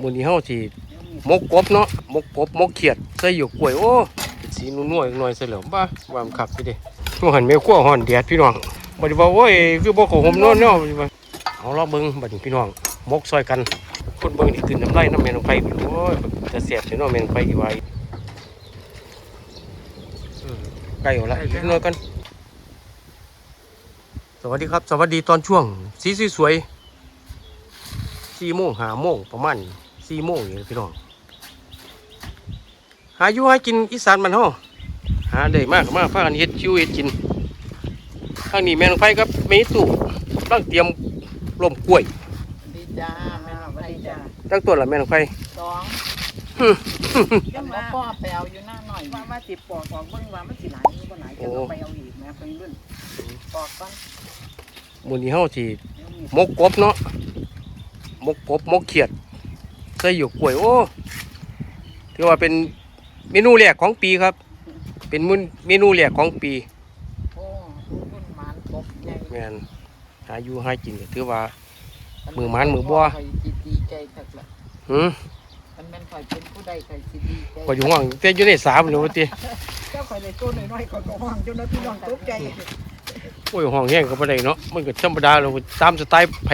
มื้อนี้เฮาสิมกกบเนาะมกกบมกเขียดใส่หยวกกล้วยโอ้เป็นสีนุ่นๆอีกหน่อยใส่แล้วบ้าวามันคักไปเด้บ่หันแม่ครัวฮ้อนแดดพี่น้องบ่ได้ว่าโอ้ยคือบ่เข้าห่มนอนเนาะเอาล่ะเบิ่งบัดนี้พี่น้องมกซอยกันคนเบิ่งนี่ขึ้นน้ำลายน้ำแม่น้ำไฟโอ้ยจะแซ่บสิเนาะแม่น้ำไฟอีว่าอีอืมไก่เอาละอีกหน่อยกันสวัสดีครับ สวัสดีตอนช่วง สีสวยๆสี่โมงหาโมงประมาณ สี่โมงอย่างนี้พี่น้องหาอยู่หากินอีสานมันเฮาหาได้มากมากพากันเฮ็ดชิวเฮ็ดกินทางนี้แม่นองไฟครับเมตู่ตั้งเตรียมร่มกล้วยดีจ้าแม่น้องดีจ้าตั้งตัวละแม่นองไฟสองยังมาพ่อไปเอาอยู่หน้าหน่อยว่าว่าสิปอกปอกเบิ่งว่ามันสิหลายหรือบ่หลายจะต้องไปเอาอีกแม่เพิ่นรุ่นปอกก่อนมื้อนี้เฮาสิเดี๋ยวมีหมกกบเนาะหมกกบหมกเขียด ใส่หยวกกล้วย โอ้ถือว่าเป็นเมนูแรกของปีครับ เป็นมื้อเมนูแรกของปีโอ้รุ่นหมานปกใหญ่แม่นหาอยู่หากินก็ถือว่า มือหมานมือบ่ข่อยสิดีใจคักละหืมมันแม่นข่อยเป็นผู้ใดข่อยสิดีใจก็อยู่ห้องแต่อยู่ในสามเลยว่าติ เจ้าข่อยเลยตัวน้อยๆข่อยก็ห้องเจ้าหน้าที่น้องตกใจ โอ้ยห้องแห้งก็บ่ได้เนาะมันก็ธรรมดาแล้วตามสไตล์ไผ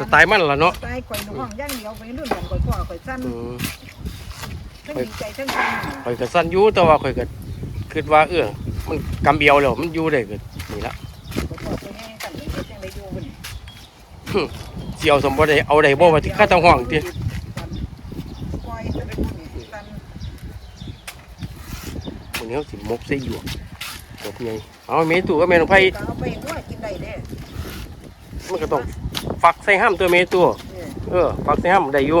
สไตล์มันล่ะเนาะตายข่อยหนูห้องอย่างเดียวไปรุ่นกันข่อยพ่อข่อยสั้นอืมทั้งดีใจทั้งสั้นข่อยก็สั้นอยู่แต่ว่าข่อยก็คิดว่าเออมันกำเบียวแล้วมันอยู่ได้ก็นี่ละข่อยพ่อตัวแห้งกันเลยจังได้อยู่เพิ่นสิเอาสมบ่ได้เอาได้บ่ว่าที่ค่าทางห้องติปล่อยจะได้พูดนี่สั้น มื้อนี้เฮาสิหมกใส่หยวกกบใหญ่ เอาเมตุก็แม่นองไผเอาไปด้วยกินได้เด้มันก็ต้องฝักใส่ห้ามตัวเมตัวเนี่ยเออฝักใส่ห้ามได้อยู่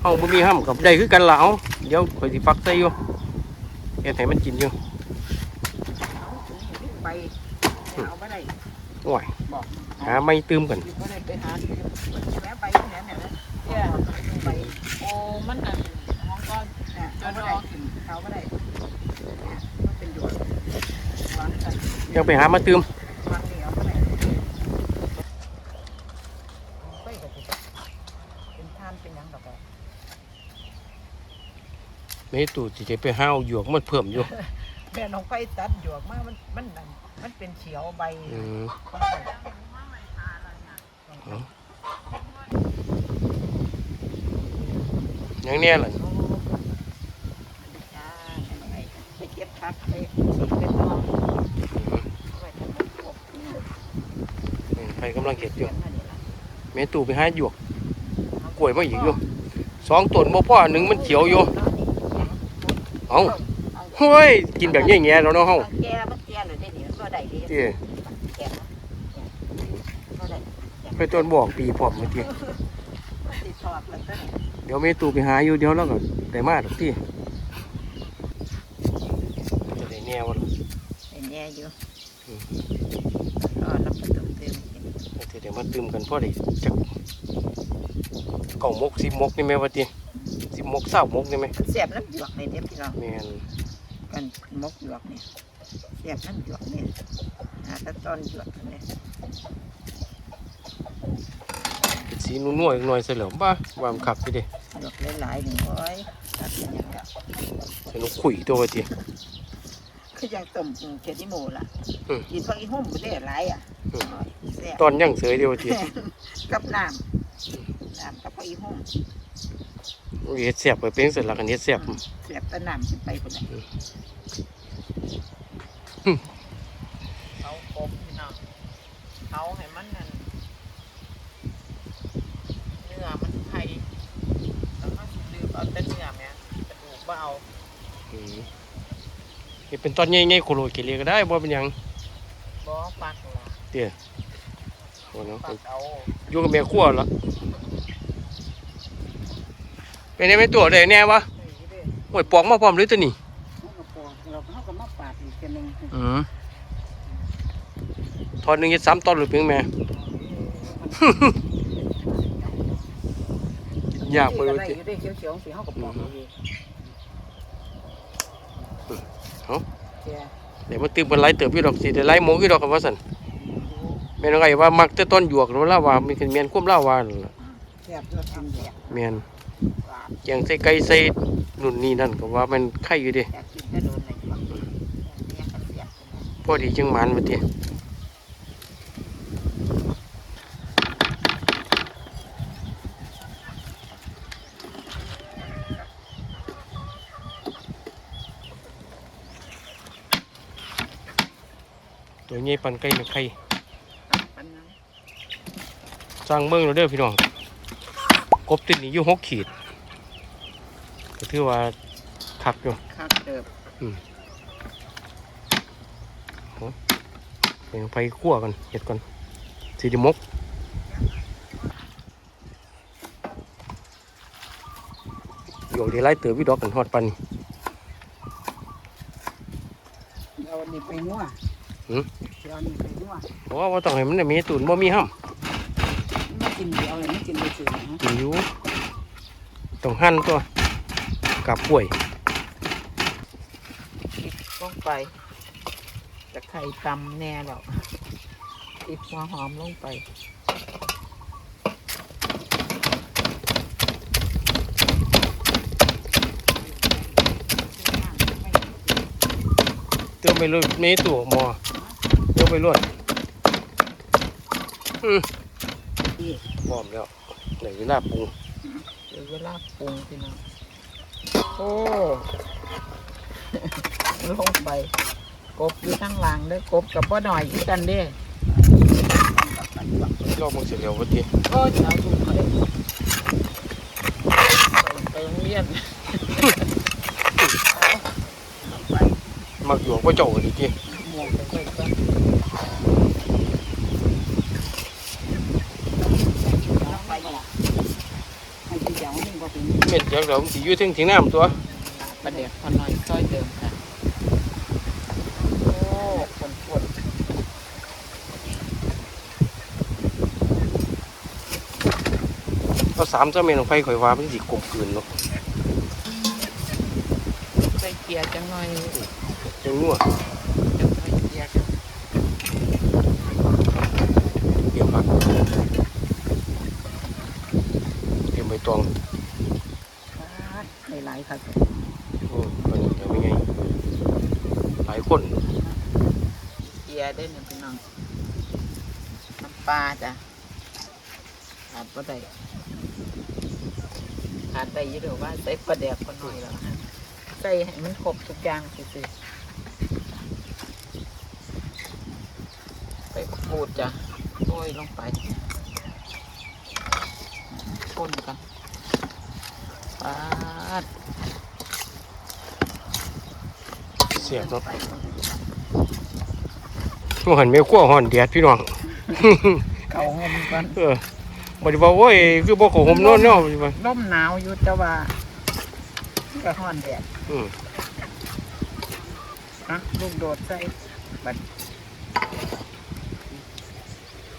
เฮาบ่มีห้ามกับได้คือกันล่ะเอาเดี๋ยวข่อยสิฝักใส่อยู่เฮ็ดให้มันกินอยู่เอาไปเอาไปได้โอ้ยบอกหาไม่ตื้มกันอยู่บ่ได้ไปหาที่แม่ไปแม่เนี่ยนะเนี่ยไปโอ้มันนั่นห้องก็เนี่ยเอาไปได้กินเอาไปได้เนี่ยมันเป็นหยวดวางกัน ยังไปหามาตื้มวางนี่เอาไปได้ไปกับสิเป็นทานเป็นหยังดอกอะเมตุสิจะไปห้าวหยวกมันเพิ่มอยู่แม่น้องไปตัดหยวกมามันมันนั่นมันเป็นเขียวใบอืมของข่อยอย่างเนี้ยล่ะจ้าไปเก็บผักไปฉีดเป็นน้องไว้ทำมันกบเนี่ย ไปกำลังเก็บอยู่เดือนนั่นนี่ล่ะเมตุไปหาหยวกกล้วยมาอีกอยู่สองต้นบ่พอหนึ่งมันเขียวอยู่เอ้าเฮ้ยกินแบบแง่ๆแล้วเนาะเฮาแก่มันแก่เลยได้เดี๋ยวก็ได้ดีเตี้ยแก่ก็ได้ไปต้นบอกปีพร้อมเมื่อกี้ติดทอดแล้วก็เนี่ยเดี๋ยวเมตุไปหาอยู่เดี๋ยวแล้วก็ได้มาดอกที่จะได้แน่วะล่ะเป็นแย่อยู่ก็รับ ประตูเต็มจะได้มาตื้มกันพอได้จักเก้ามกสิบมกนี่แม่ว่าติสิบมกเศร้ามกนี่ไหมเสียบน้ำหยวกเลยเด็กพี่น้องแม่นกันมกหยวกเนี่ยเสียบน้ำหยวกเนี่ยหาแตะตอนหยวกเนี่ยเป็นสีนุ่นๆอีกหน่อยใส่แล้วบ้าว่ามันคักไปเด้หยวกหลายๆหนึ่งร้อยตัดเป็นอย่างเงี้ยใส่นกขุยตัวว่าติคือยังต้มเขียดนิโมล่ะอืมกินพักอีหุ่มไปได้หลายอะอืม แซ่บตอนยังเสยเดียวว่าติกับน้ำน้ำกับพักอีหุ่มเฮ็ดแซ่บไปเป็นเสร็จแล้วกันเฮ็ดแซ่บแซ่บแต่น้ำขึ้นไปคนไหนอืมเขากบพี่น้องเขาให้มันนั่นเนื้อมันไข่แล้วก็ลืมเอาแต่เนื้อแม่กระดูกบ่เอาอืมเฮ็ดเป็นตอนใหญ่ๆโคโลเกเรก็ได้บ่เป็นหยังบ่ปักล่ะ เตี้ยโอ้เนาะปักเอาอยู่กับแม่ครัวละเป็นไงแม่ตัวได้แน่วะเฮ้ยเด้อโอ้ยปอกมาพร้อมเลยตัวนี้เขาก็ปอกเราเขาก็มาปาดอีกกันหนึ่งอืมทอนหนึงเฮ็ด3ตอนหรือเพียงแม่ยากไปเลยได้ติอยู่ได้เขียวๆสิเขาก็ปอกเอาเองเอ้าแกเดี๋ยวมาตื้มกันไล่เติบอยู่ดอกสิได้ไล่หมูอยู่ดอกกันว่าซั่น แม่นว่าไงว่ามักแต่ต้นหยวกแล้วล่ะว่ามีกันแม่นความเล่าว่านั่นล่ะแซ่บตัวทำแซ่บแม่นหลายแกงใส่ไก่ใส่นู่นนี่นั่นก็ว่ามันไข่อยู่เดิอยากกินก็โดนเลยแบบเนี่ยก็เสียบพอดีจังหมันมาติตัวใหญ่ปันไก่ไม่ไข่ปันนั้น สร้างเมืองเราเด้อพี่น้องกบติดนี่อยู่หกขีดก็ถือว่าคักอยู่ข้าวเติบเป็นไฟคั่วกันเห็ดก่อนสีดิมกอยู่ดีไล่เตือวิดอกกันฮอดปันนี่เอาอันนี้ไปนัวหืมเอาอันนี้ไปนัวเพราะว่าบ่ต้องให้มันได้มีตุนบ่มีห้ำไม่ กินเดียวเลยไม่กินเลยสินะกินอยู่ต้องหั่นตัวกับป่วยลงไปจะไข่ตำแน่แล้วติดหัวหอมลงไปเติมไปเลยมีตัวหมอเติมไปรวดอืมนี่ พร้อมแล้วในเวลาปรุงเดี๋ยวเวลาปรุงพี่น้องโอ้ลงไป กบอยู่ข้างหลังเด้อกบกับบ่หน่อยอยู่กันเด้ลอกมึงเสร็จแล้ววะทีโอ้จะเอาถุงไปไปโรงเรียนเอาไปมักอยู่กับเจ้าดิทีหมวกไปเลยก็เอาไปเนี่ยให้ที่เดี๋ ยวนึงก็เป็นเม็ดจากเดี๋ยวมันสิอยู่ถึงถึงน้ำตัวประเดี๋ยวพอหน่อยซอยเดิมค่ะโอ้ฝนฝนเอาสามเจ้าเมนของไฟข่อยว่ามันสิกลมกลืนเนาะใส่เกียร์จังหน่อยจังนัว จังใส่เกียร์กัน เตรียมผักเตรียมใบตองหลายๆค่ะโอ้ปานนี้เดี๋ยวไม่ไงหลายคนเกียร์ได้หนึ่งพี่น้องน้ำปลาจ้ะขาดก็ได้ขาดได้อยี่หรือว่าใส่ปลาแดกก็หน่อยแล้วฮะใส่ให้มันครบทุกอย่างสิไปปูดจ้ะโอ้ยลงไปคนกัน ปาดเสียบเนาะไปช่วงหันเมียขั้วห่อนแดดพี่น้องเขาหอมกันเออบ่ได้ว่าโอ้ยคือบ่เข้าห่มนอนเนาะบ่ได้ว่าร่มหนาวอยู่แต่ว่าก็ห้อนแดดอืมนะลูกโดดใส่บัด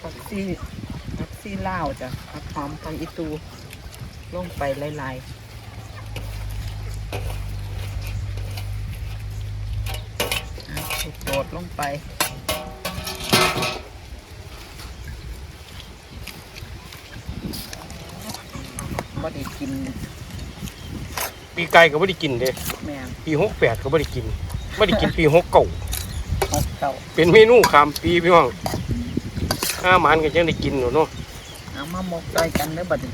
ผักซี่ผักซี่ลาวจ้ะผักหอมผักอีตูลงไปลายๆอะลูกโดดลงไป บ่ได้กินปีไก่ก็บ่ได้กินเด้แมงปี68ก็บ่ได้กินบ่ได้กินปี69หกเก่าเป็นเมนูข้ามปีพี่น้องห้าหมันก็ยังได้กินอยู่เนาะเอามาหมกใส่กันเด้อบัดนี้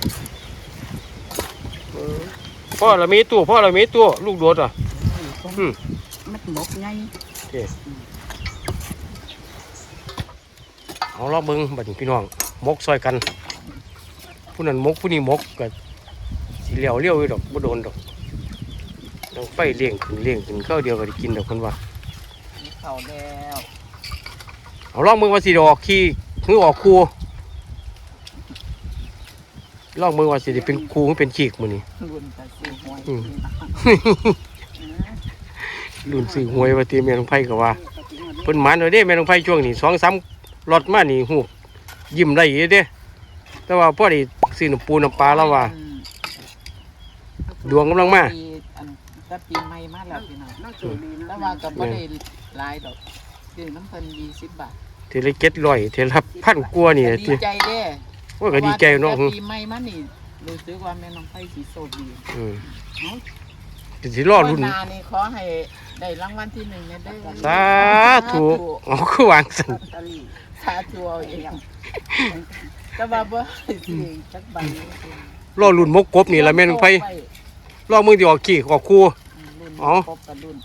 เออพ่อละมีตัวพ่อละมีตัวลูกโดดอะ อืม มันหมกไงเอา เราเบิ่งบัดนี้พี่น้องมกซอยกันผู้นั้นมกผู้นี้มกก็สิเหลียวเลี้ยวอยู่ดอกบ่โดนดอกต้องไฟเลี้ยงขึ้นเลี้ยงขึ้นข้าวเดียวก็ได้กินดอกคนว่ามีเข่าแล้วเอาลองมือว่าสิได้ออกขี้หรือออกครูลองมือว่าสิได้เป็นครูหรือเป็นขีกมื้อนี้รุ่นแต่สีหวยอืมรุ่นซื้อหวยว่าตีแม่นองไผก็ว่าเพิ่นหมันเอาเด้แม่นองไผช่วงนี้2-3 รถมานี่ฮู้ยิ้มได้อยู่เด้ แต่ว่าพอได้ซื้อน้ำปูน้ำปลาแล้วว่าอืมดวงกำลังมาปีอันก็ปีใหม่มาแล้วพี่น้องแต่ว่าก็บ่ได้หลายดอกซื้อน้ำเพิ่น20บาทเทเลเก็ตร้อยเทละพันกว่านี่ก็ติดีใจเด้โอ้ยก็ดีใจเนาะพรว่ตั้งแต่ปีใหม่มานี่รู้สึกว่าแม่น้องไผ่สีโซดีอืมเอ้าเป็นสิรอรุ่นงวดหนานี่ขอให้ได้รางวัลที่หนึ่งในเด้อสาธุอ๋อคือวางสัน ลอตเตอรี่ สาธุเอาเองแต่ว่าบ่ให้สิจักใบรอรุ่นมกกบนี่ละแม่นไผรอมึงสิออกขี้ออกคู่รุ่นอ๋อครบกับรุ่น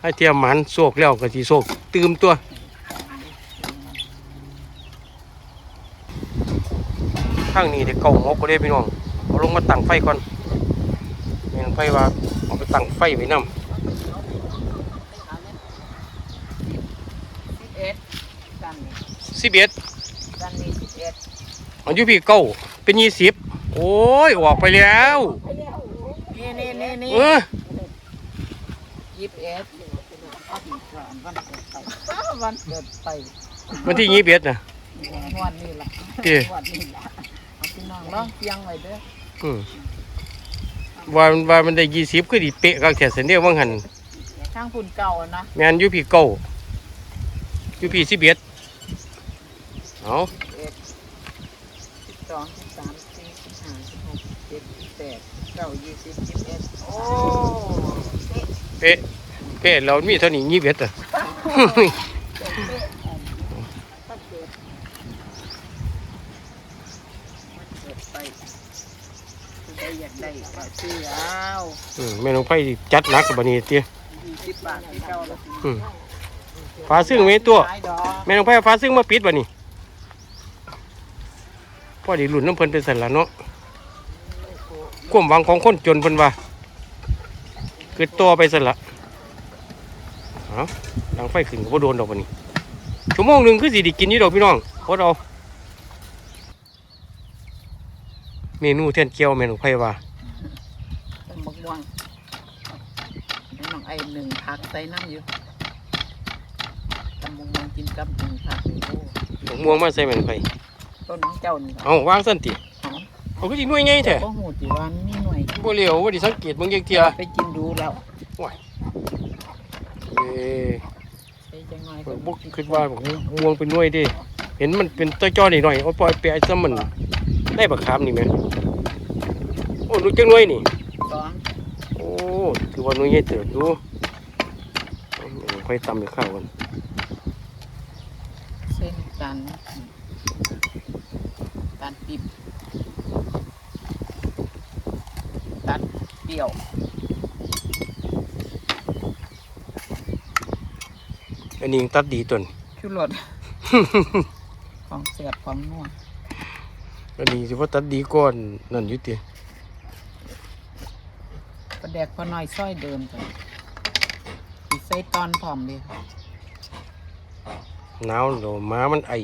ให้เทียมหมันโศกแล้วก็สิโศกตื่มตัวทางนี้ได้เก่ามกก็ได้พี่น้องเอาลงมาตั้งไฟก่อนแม่นไฟว่าเอาไปตั้งไฟไว้นำ สิบเอ็ดกันนี่ 11กันนี่สิบเอ็ดอายุพี่เก้าเป็น20โอ้ยออกไปแล้วนี่นี่นี่นี่เออยี่สิบเอ็ดเอาอีกก่อนวันเกิดไปอ้าววันเกิดไปวันที่21น่ะงวันนี้ล่ะเอ้ยงวันนี้ล่ะเอาพี่น้องลองเพียงไว้เด้ออืมว่าว่ามันได้20คือดิเป๊ะกักแท้เสนเด้อว่างั้นข้างฝุ่นเก่าอะนะแม่นอยู่พี่เก้าอยู่พี่11เอาสิบเอ็ดสิบสองสิบสามสิบสี่สิบห้าสิบหกสิบเจ็ดสิบแปดเก้ายี่สิบยี่สิบเอ็ดโอ้เป๊ะเป๊ะเรามีเท่านี้21อะตั้งเกิดมันเกิดไปคือได้อยากได้ก็ซื้อเอาอืมแม่น้องไผจัดหนักกับบัดนี้เตี้ยยี่สิบบาทที่เก่าแล้วอืมฟ้าซึ่งไว้ตัวขายดอกแม่น้องไผเอาฟ้าซึ่งมาปิดบัดนี้ พอดีรุ่นน้ำเพิ่นเป็นสันละเนาะความหวังของคนจนเพิ่นว่าคือตัวไปสันละเอาดังไฟขึ้นก็บ่โดนดอกบัดนี้ชั่วโมงหนึงคือสิได้กินอยู่ดอกพี่น้องพอเอาเมนูแทนเกี๊ยวแม่น้องไผว่าตำบักม่วงน้องไอ้หนึ่งผักใส่น้ำอยู่ตำบักม่วงกินกับหนึ่งผักโอ้ม่วงมาใส่แม่น้องไผ ต้นน้องเจ้านี่เอาวางซั่นติหอมเขาก็สิหน่วยใหญ่แท้ก็หูจีวันนี่หน่วยบ่เหลียวบ่ได้สังเกตเบิ่งจักเที่ยไปกินดูแล้วเอ้ยใส่จังหน่อยบ่คิดว่าม่วงเป็นหน่วยเดิเห็นมันเป็นตัวจ้อนี่หน่อยเอาปล่อยไปไอ้ซะมันได้บักขามนี่แม่โอ้รู้จักหน่วยนี่ สองโอ้คือว่าหน่วยใหญ่เติบอยู่เอาค่อยตำให้ข้าวกันเส้นจันตันปิบตัด เดี่ยว อันนี้ยังตัดดีต้นชูรสของเสียบของนัวอันนี้สิว่าตัดดีก่อนนั่นอยู่ติประแดกพอน้อยซ้อยเดิมจ้ะสิใส่ตอนพร้อมเลยหนาวเดี๋ยวหมามันไอ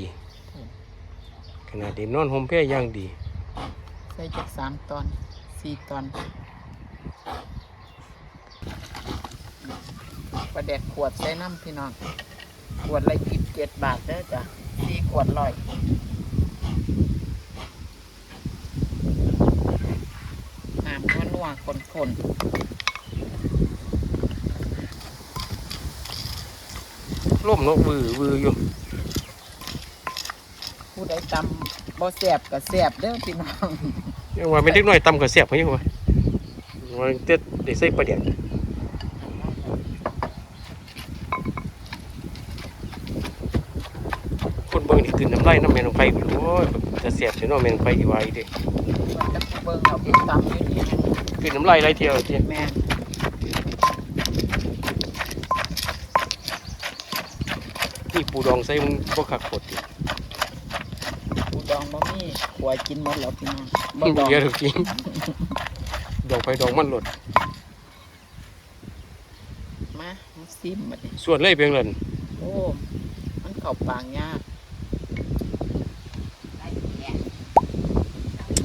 ขนาดนี้นอนห่มแพร่อย่างดี ใส่จากสามตอนสี่ตอน ประแดกขวดใส่น้ำพี่น้อง ขวดละยี่สิบเจ็ดบาทเด้อจ้ะสี่ขวดร้อยน้ำก็นัวคนล่มเนาะวือวืออยู่ๆผู้ใดตำบ่แสบก็แสบเด้อพี่น้อง ยังว่าเป็นเด็กน้อยตำกับเสียบเขาอยู่ว่าว่าเต็ดได้ใส่ประเดี๋ยวคนเบิ่งนี่คือน้ำ ลายน้ำแม่นองไฟโอ้ยจะเสียบสิเนาะแม่นไฟอีไว่าอีเด้ว่าจะเบิ่งเอาไปตำอยู่นี่คือน้ำลายไหลเที่ยวเที่ยแม่นี่ปูดองใส่มึงบ่คักโคตรติปูดองบ่มีขวดกินหมดแล้วพี่น้องบ่ดองเยอะจริงดอกไฟดองมันหลดมามาซิมบัดนี้ส่วนเลยเพียงนั้นโอ้มันเข้าปากยาก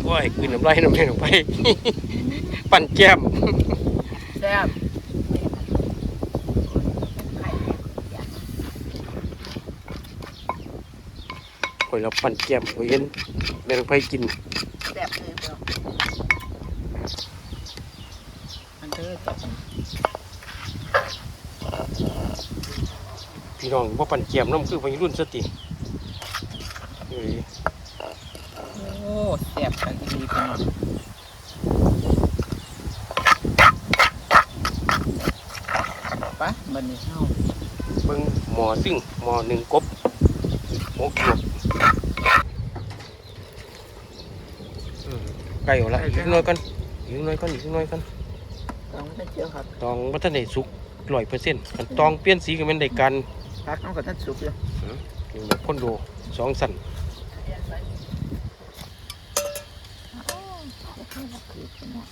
โอ้ยคือน้ำลายน้ำแม่นองไฟปั่นแก้มแซ่บข่อยเราปั่นแก้มข่อยเห็นแม่นองไฟกินแซ่บเลยเด้อมันเด้อจ้ะพี่น้องบ่ปั่นแก้มน้ำคือวัยรุ่นสติ บกันดีไปหมดปะบันนี้เฮาเบิ่งหมอซิ่งหมอหนึ่งกบโอเคไก่ออกละยิงน้อยก่อนยิงน้อยก่อนยิงน้อยกันตองไม่เจียวครับตองวัฒนเดชสุกร้อยเปอร์เซ็นต์ตองเปลี่ยนสีก็เป็นได้กันพักน้องกับท่านสุกเลยคนโดสองสั่น คือขนาด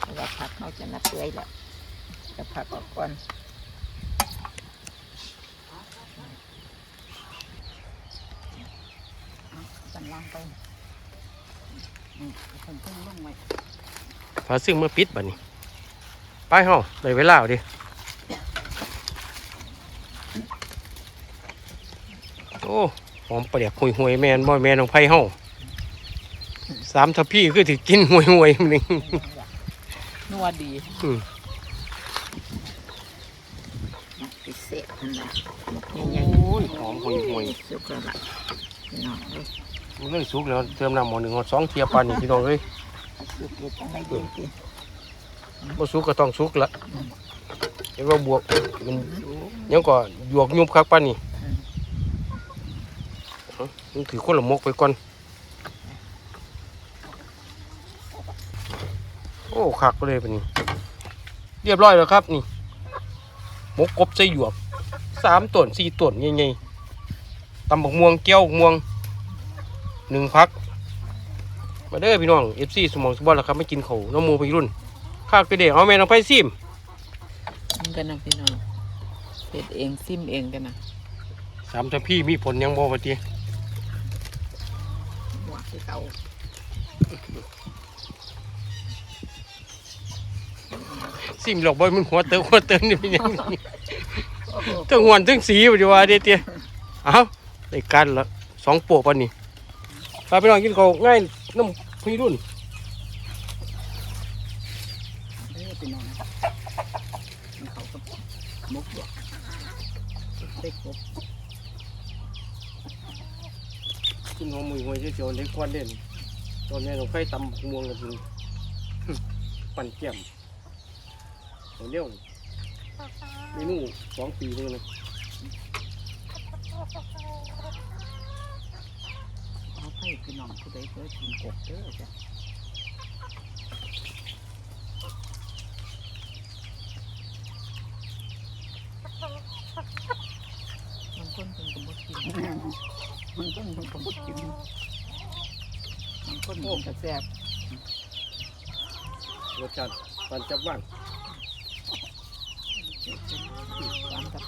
เพราะว่าผักเขาจะนับเปื่อยแล้วจะผักออกก่อนเอาสันล่างไปนี่เองลงไว้พาซึ่งเมื่อปิดบัดนี้ไปเฮาได้เวลาดิโอ้หอมประเดี๋ยวห่วยห่วยแมนบ่แมนของไผ่เฮา สามทัพพี่คือถือกินห่วยห่วยๆมันนึงนัวดีอืมพิเศษนั่นแหละโอ้ใหญ่ยหอมห่วยห่วยๆสุกแล้วล่ะพี่น้องเอ้ยๆมันเลยสุกแล้วเติมน้ำหมอหนึ่งหอดสองเทียบปานนี่พี่น้องเอ้ยสุกอยู่จังไดดีสิบ่สุกก็ต้องสุกละเห็นว่าบวกมันยังก็หยวกยุบคักปานนี่เอ้ามันถือคนละมกไปก่อน โอ้คักไปเลยปานนี้เรียบร้อยแล้วครับนี่มกกบใส่หยวกสามต้นสี่ต้นใหญ่ๆตำบักม่วงเกี้ยวม่วงหนึ่งพัก มาเด้อพี่น้องเอฟซีสมองสมบัติแล้วครับไม่กินเขาวน้องหมูไปรุ่นข้าวไปเด็กเอาแม่น้องไปซิมมันกันนะพี่น้องเฮ็ดเองซิมเองกันนะสามทัพพี่มีผลยังบ่ปะเตีย หัวคือเก่า ซิมหลอกบ่มันหัวเติมหัวเติมนี่เป็นยังทั้งหวนทั้งสีไปดีว่าเด้เตี้ยเอาได้กันละสองโปะปานนี้พาพี่น้องกินเขาวง่ายน้ำพี่รุ่นเด้อพี่น้องมันเขาก็มุกหยอกเด็กกบกินหัวมือหัวเจียวๆเล็กกว่าเด่นตอนนี้เราไฟตำม่วงกันดูปั่นแก้ม เอาเร็วเมนูสองปีเลยนะเอาให้พี่น้องผู้ใดเคยกินกบเด้อจ้ะมันคนเป็นกบกินมันคนเป็นกบกินมันคนเป็นกระแซบรสชาติปั่นจับว่าง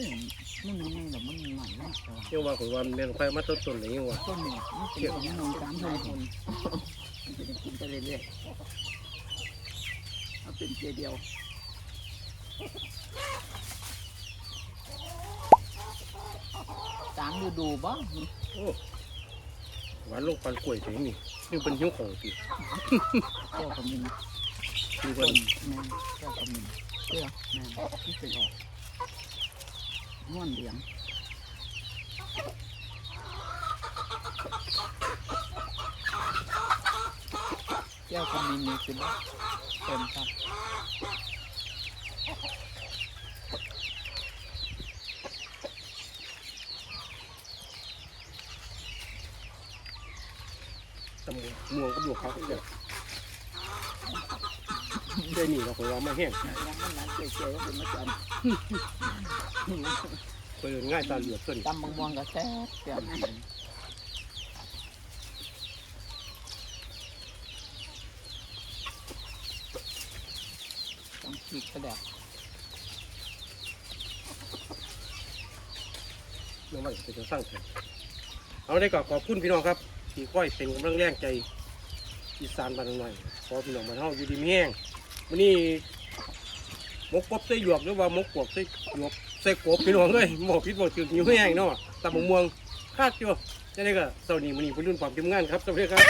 างมวงตรงนี้อมันยังไงหรอมันหน่อยนะแต่ว่ายังว่าของวันแม่นไฟมาต้นต้นเลยยังว่าต้นนี้มันเป็นของนองสามคนคนมันจะได้กินไปเรื่อยๆเอาเป็นเจเดียวสามฤดูบ่โอ้หวานลงปันกล้วยถึงนี่นี่เป็นหิ้วของติเจ้ากับมินนี่ต้เป็นนแม่เจ้ากับมินเจ้าแม่นที่เป็นออก ม้วนเหลียงเจ้ากับมินนี่คือบ่เต็มครับตำม่วก็บวกเขาก็จะ ได้นี่เราของเราม่แห้งยังมันนั้นเฉยๆก็เป็นมาจันเปิดง่ายตาเหลือกต้นตำบางมวงก็แซ่บเสียบต้องขีดกระแดกน้องว่าจะจะสร้างแผนเอาได้ก็ขอบคุณพี่น้องครับที่ก้อยเป็นกำลังแรงใจอีสานบ้านหน่อยขอพี่น้องบ้านเฮาอยู่ดีมีแห้ง วันนี้มกกบใส่หยวกหรือว่ามกกวกใส่หยวกใส่กบพี่น้องเอ้ยบ่ผิดบ่ถูกอยู่แห้งเนาะตับมะม่วงคาดอยู่จะได้ก็เช้านี้มื้อนี้เพิ่นรุ่นความทีมงานครับสวัสดีครับ